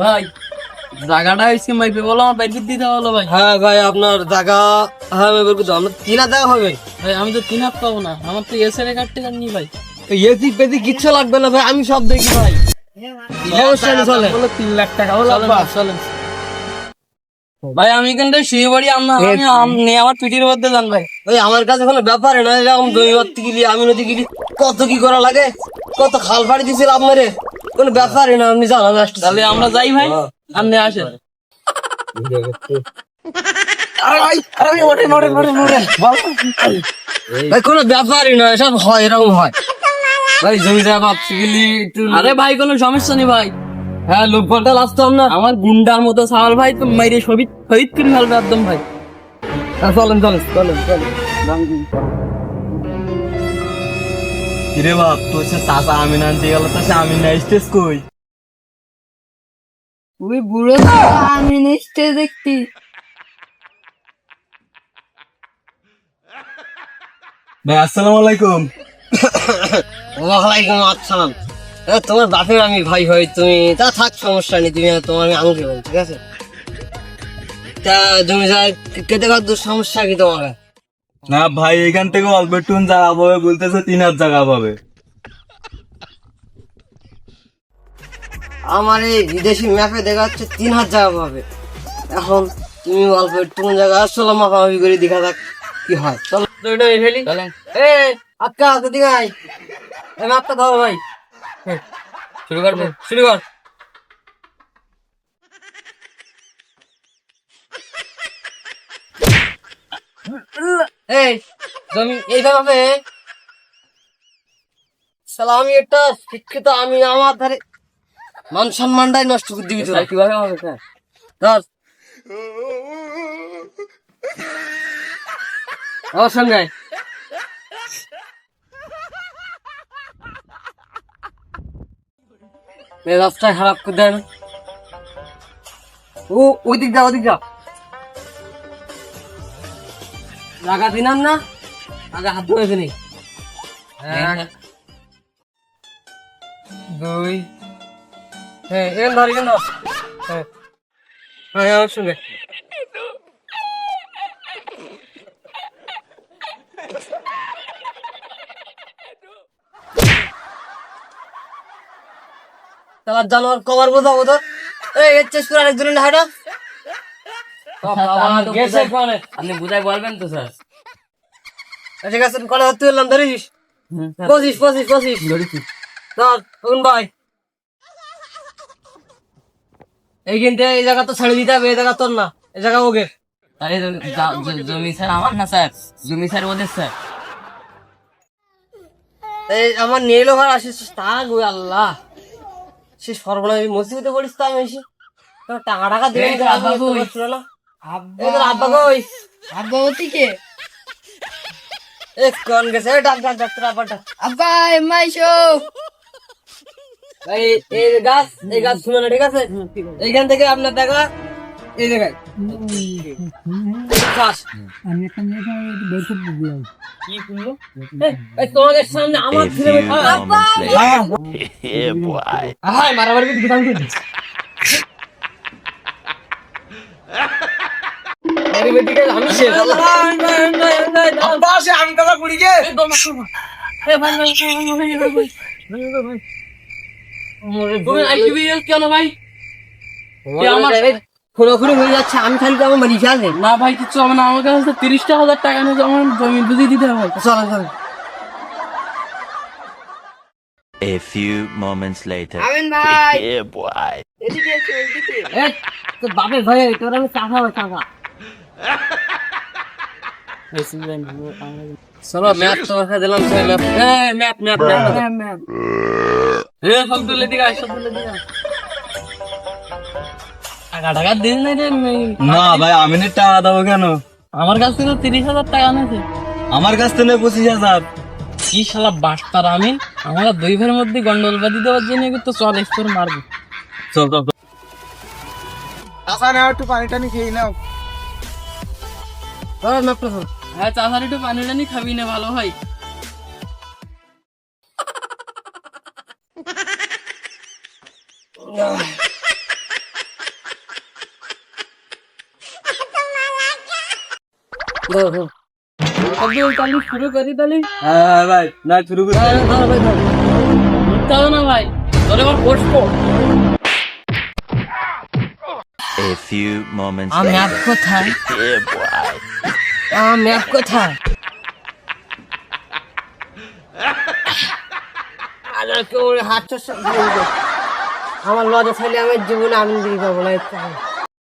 ভাই জায়গাটা হয়েছে মাইপে বলো আমার বাইর দিতে বলো ভাই। হ্যাঁ ভাই আপনার জায়গা হ্যাঁ আমরা তিন হাজার টাকা হবে? ভাই আমি তো তিন হাত পাবো না আমার তো এসে নি ভাই। এসি কিচ্ছু লাগবে না ভাই আমি সব দেখি ভাই। তিন লাখ টাকা চলেন ভাই আমি কিন্তু শুয়ে পড়ি আমি আমার পিঠির মধ্যে যান ভাই। ওই আমার কাছে কোনো ব্যাপারে না এরকম দই ভর্তি গেলি আমি নদী গেলি কত কি করা লাগে? কত খাল ফাড়ি দিছিল আপনারে কোনো ব্যাপারই না আপনি জানান আসতে তাহলে আমরা যাই ভাই? আপনি আসেন। ভাই কোনো ব্যাপারই না এসব হয় এরকম হয়। ভাই জমি জায়গা ভাবছি গেলি একটু আরে ভাই কোনো সমস্যা নেই ভাই। হ্যাঁ লোক পাল্টা আসতাম না। আমার গুন্ডার মতো সাওয়াল ভাই তো মাইরে শহীদ শহীদ করে ফেলবে একদম ভাই। হ্যাঁ, চলেন চলেন চলেন চলেন। কিরে বাপ তোর সে চাচা আমিন আনতে গেল তো সে আমিন না স্টেজ কই? ওই বুড়ো আমি নিশ্চয় দেখতি। ভাই আসসালামু আলাইকুম। ওয়ালাইকুম আসসালাম। এ, তোমার বাপের আমি ভাই ভাই তুমি তা থাক সমস্যা নেই তুমি তোমার আমি আঙুকে বল ঠিক আছে? তা জমি জায়গা কেটে কত সমস্যা কি তোমার? না ভাই এখান থেকে অল্প একটু জায়গা পাবে বলতেছে তিন হাজার জায়গা পাবে। আমার এই বিদেশি ম্যাপে দেখা যাচ্ছে তিন হাজার জায়গা পাবে। এখন তুমি অল্প একটু জায়গা চলো মাপামাপি করে দেখা যাক কি হয়। চলো। ফেলি। এ আক্কা দিকে আয়। এই ম্যাপটা ধরো ভাই। শুরু করব শুরু কর এই জমি এইভাবে শালা আমি একটা শিক্ষিত আমি আমার ধারে মান সম্মানটাই নষ্ট করে দিবি তোরা। কীভাবে হবে স্যার? ধর। আমার সঙ্গে। মেজাজটা খারাপ করে দেন ও ওই দিক যা ওদিক যা। লাগা দিনাম না। আগে হাত ধরে নেই এক দুই হ্যাঁ এর ধর এখানে ধর। হ্যাঁ। হ্যাঁ আমার সঙ্গে তোমার জানোয়ার কবার বোঝাবো তো এই চেষ্টা করে আরেকজনের হাঁটা। আপনি বুঝাই বলবেন তো স্যার। ঠিক আছে কলে হলাম ধরিস? পঁচিশ পঁচিশ পঁচিশ ধরেছি। ধর তখন ভাই। এইখানটা এই জায়গা তো ছেড়ে দিতে হবে এই জায়গা তোর না এই জায়গা ওকে আরে জমি স্যার আমার না স্যার? জমি স্যার ওদের স্যার। এই আমার নিয়ে এলো ঘর আসিস তা গো আল্লাহ। সে সর্বনাশ মসজিদে পড়িস তো আমি এসে। টাকা টাকা দিয়ে আব্বা কই? আব্বা। কই? আব্বা ওদিকে এ কোন গেছে? এই ডাক ডাক ডাক তোর আব্বাটা আব্বা এমাইশো এই এই গাছ এই গাছ শুনে না ঠিক আছে? এইখান থেকে আপনার দেখা এই জায়গায়। গাছ কি করল এই, এই তোমাদের সামনে আমার ছেলে হাই মারামারি কিন্তু। করে আরে বেটিকে আমি শেষ তুমি কেন ভাই? খোলাখুলি হয়ে যাচ্ছে আমি খালি তো আমার মারি না ভাই কিছু না। আমার কাছে তিরিশটা হাজার টাকা নিয়ে আমার জমি বুঝিয়ে দিতে হবে। চলো চলো। A few moments later. আমিন ভাই। Yeah, boy. এদিকে এসো এদিকে। বাপের তোর আমি হবে চলো ম্যাপ তোমাকে দিলাম ম্যাপ ম্যাপ ম্যাপ ম্যাপ সব তুলে দিকে সব তুলে দিকে টাকা টাকা দিন নাই রে না ভাই আমিনের টাকা দেবো কেন? আমার কাছ থেকে তিরিশ হাজার টাকা নিয়েছে আমার কাছ থেকে পঁচিশ হাজার। কি শালা বাস্তার আমিন আমরা দুই ভাইয়ের মধ্যে গন্ডল বাদি দেওয়ার জন্য কিন্তু চল এক্সপোর মারবো। চল চল চল। ধরো ম্যাপটা ধরো হ্যাঁ চাষার একটু পানি টানি খাবি না ভালো হয়। তাহলে শুরু করি তাহলে হ্যাঁ ভাই। না শুরু করি। ধরো, ধরো ভাই। ধরতে হবে না ভাই। বসবো। A few moments later. আমার ম্যাপ আমার লজে থাকলে আমি জীবনে আনন্দ পারব না